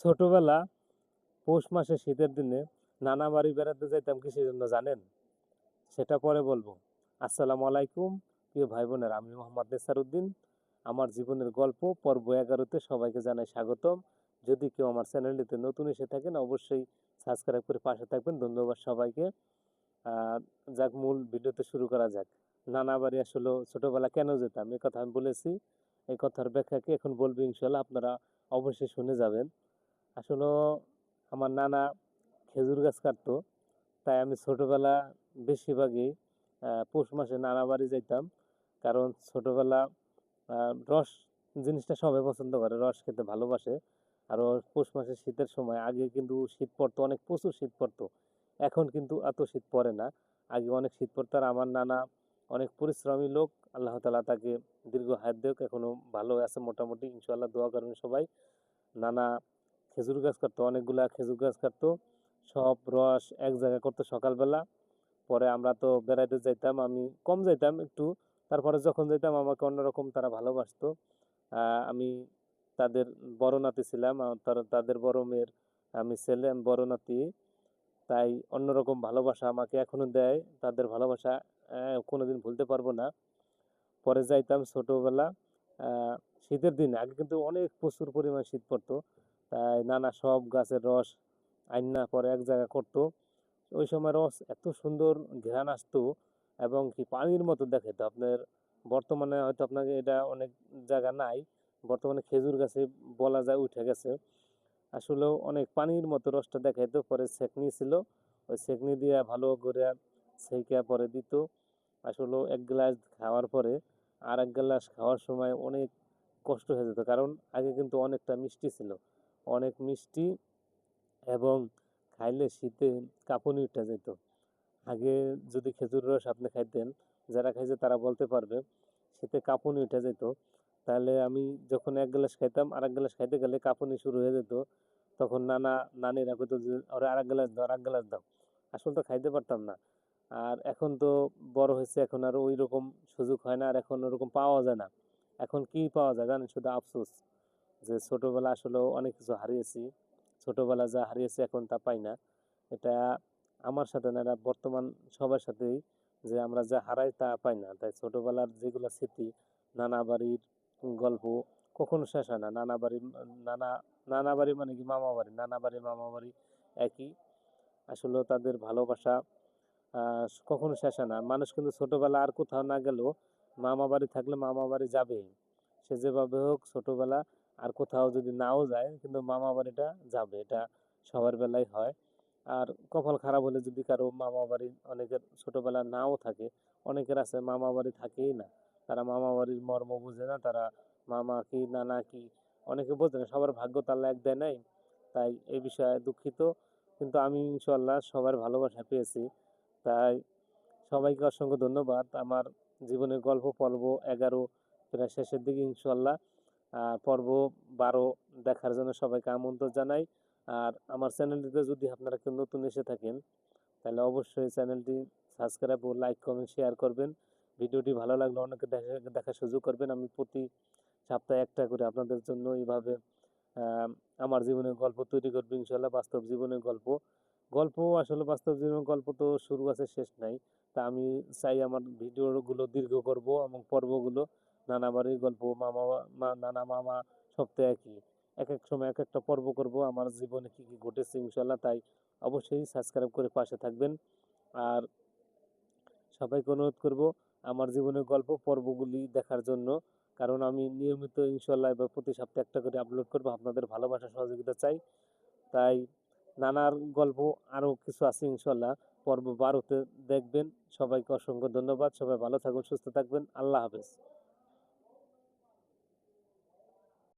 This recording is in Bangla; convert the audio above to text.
ছোটবেলা পৌষ মাসে শীতের দিনে নানা বাড়ি বেড়াতে যাইতাম কিসের জন্য জানেন? সেটা পরে বলব। আসসালামু আলাইকুম, প্রিয় ভাই বোনের আমি মোহাম্মদ নেসারউদ্দিন আমার জীবনের গল্প, পর্ব এগারোতে সবাইকে জানাই স্বাগতম। যদি কেউ আমার চ্যানেলটিতে নতুন এসে থাকেন, অবশ্যই সাবস্ক্রাইব করে পাশে থাকবেন। ধন্যবাদ সবাইকে। যাক, মূল ভিডিওতে শুরু করা যাক। নানা বাড়ি আসলে ছোটোবেলা কেন যেতাম? এই কথা আমি বলেছি। এই কথার ব্যাখ্যা কি এখন বলব ইনশাল্লাহ, আপনারা অবশ্যই শুনে যাবেন। আসলে আমার নানা খেজুর গাছ কাটতো, তাই আমি ছোটোবেলা বেশিরভাগই পৌষ মাসে নানা বাড়ি যাইতাম। কারণ ছোটোবেলা রস জিনিসটা সবাই পছন্দ করে, রস খেতে ভালোবাসে। আর পৌষ মাসে শীতের সময় আগে কিন্তু শীত পড়তো, অনেক প্রচুর শীত পড়তো। এখন কিন্তু এত শীত পড়ে না। আগে অনেক শীত পড়তো আর আমার নানা অনেক পরিশ্রমী লোক। আল্লাহ তালা তাকে দীর্ঘ হায়াত দেওক এখনও ভালো আছে মোটামুটি ইনশাল্লাহ দোয়া করবেন সবাই। নানা খেজুর গাছ কাটতো, অনেকগুলা খেজুর গাছ কাটতো। সব রস এক জায়গায় করতো সকালবেলা। পরে আমরা তো বেড়াইতে যাইতাম, আমি কম যাইতাম একটু। তারপরে যখন যাইতাম, আমাকে অন্যরকম তারা ভালোবাসতো। আমি তাদের বড় নাতি ছিলাম তাদের বড় মেয়ের, আমি ছেলে, আমি বড় নাতি। তাই অন্যরকম ভালোবাসা আমাকে এখনও দেয়। তাদের ভালোবাসা কোনোদিন ভুলতে পারব না। পরে যাইতাম ছোটোবেলা। শীতের দিনে, আগে কিন্তু অনেক প্রচুর পরিমাণ শীত পড়তো। তাই নানা সব গাছের রস আইনা পরে এক জায়গায় করতো। ওই সময় রস এত সুন্দর ঘ্রাণ আসতো এবং কি পানির মতো দেখাতো আপনার বর্তমানে হয়তো আপনাকে এটা অনেক জায়গা নাই, বর্তমানে খেজুর গাছে বলা যায় উঠে গেছে। আসলেও অনেক পানির মতো রসটা দেখাইতো পরে সেকনি ছিল, ওই সেকনি দিয়ে ভালো করে সেকে পরে দিত। আসলে এক গ্লাস খাওয়ার পরে আর এক গ্লাস খাওয়ার সময় অনেক কষ্ট হয়ে যেত, কারণ আগে কিন্তু অনেকটা মিষ্টি ছিল। অনেক মিষ্টি এবং খাইলে শীতে কাঁপুনি উঠে যেত। আগে যদি খেজুর রস আপনি খাইতেন, যারা খাইছে তারা বলতে পারবে, শীতে কাঁপুনি উঠে যেত। তাহলে আমি যখন এক গ্লাস খাইতাম আর এক গ্লাস খাইতে গেলে কাঁপুনি শুরু হয়ে যেত। তখন নানা নানিরা কইতো যে, ওরে আর এক গ্লাস দাও আর এক গ্লাস দাও। আসলে তো খাইতে পারতাম না। আর এখন তো বড় হয়েছে, এখন আর ওই রকম সুযোগ হয় না, আর এখন ওরকম পাওয়া যায় না। এখন কি পাওয়া যায় জানেন? শুধু আফসোস। যে ছোটবেলা আসলে অনেক কিছু হারিয়েছি। ছোটবেলা যা হারিয়েছি এখন তা পাই না। এটা আমার সাথে না, এটা বর্তমান সবার সাথেই যে আমরা যা হারাই তা পাই না। তাই ছোটবেলার যেগুলো স্মৃতি, নানা বাড়ির গল্প কখনো শেষ হয় না। নানা বাড়ির নানা নানা বাড়ি মানে কি মামা বাড়ি নানা বাড়ি মামা বাড়ি একই। আসলে তাদের ভালোবাসা কখনো শেষ হয় না। মানুষ কিন্তু ছোটবেলা আর কোথাও না গেলেও মামা বাড়ি থাকলে মামা বাড়ি যাবেই। সে যেভাবে হোক ছোটবেলা আর কোথাও যদি নাও যায়, কিন্তু মামা বাড়িটা যাবে, এটা সবার বেলায় হয়। আর কপাল খারাপ হলে যদি কারও মামা বাড়ি অনেকের ছোটবেলা নাও থাকে, অনেকের আছে মামা বাড়ি থাকেই না। তারা মামা বাড়ির মর্ম বুঝে না, তারা মামা কি, নানা কি, অনেকে বোঝে না, সবার ভাগ্য তাল্লা এক দেয় নাই। তাই এই বিষয়ে দুঃখিত, কিন্তু আমি ইনশাল্লাহ সবার ভালোবাসা পেয়েছি। তাই সবাইকে অসংখ্য ধন্যবাদ। আমার জীবনের গল্প, পর্ব, এগারো প্রায় শেষের দিকে ইনশাল্লাহ পর্ব বারো দেখার জন্য সবাইকে আমন্ত্রণ জানাই। আর আমার চ্যানেলটিতে যদি আপনারা কেউ নতুন এসে থাকেন, তাহলে অবশ্যই চ্যানেলটি সাবস্ক্রাইব ও লাইক, কমেন্ট, শেয়ার করবেন। ভিডিওটি ভালো লাগলে অনেকে দেখা, দেখার সুযোগ করবেন। আমি প্রতি সপ্তাহে একটা করে আপনাদের জন্য এইভাবে আমার জীবনের গল্প তৈরি করব ইনশাল্লাহ বাস্তব জীবনের গল্প। গল্প আসলে বাস্তব জীবনের গল্প তো শুরু আছে, শেষ নাই। তা আমি চাই আমার ভিডিওগুলো দীর্ঘ করব এবং পর্বগুলো নানা বাড়ির গল্প, মামা, মা- নানা মামা সপ্তাহে একই। এক এক সময় এক একটা পর্ব করব, আমার জীবনে কি কি ঘটেছে ইনশাল্লাহ তাই অবশ্যই সাবস্ক্রাইব করে পাশে থাকবেন। আর সবাইকে অনুরোধ করব আমার জীবনের গল্প, পর্বগুলি দেখার জন্য। কারণ আমি নিয়মিত ইনশাল্লাহ এবার প্রতি সপ্তাহে একটা করে আপলোড করব, আপনাদের ভালোবাসা, সহযোগিতা চাই। তাই নানার গল্প আরও কিছু আছে ইনশাল্লাহ পর্ব বারোতে দেখবেন। সবাইকে অসংখ্য ধন্যবাদ, সবাই ভালো থাকুন সুস্থ থাকবেন, আল্লাহ হাফেজ।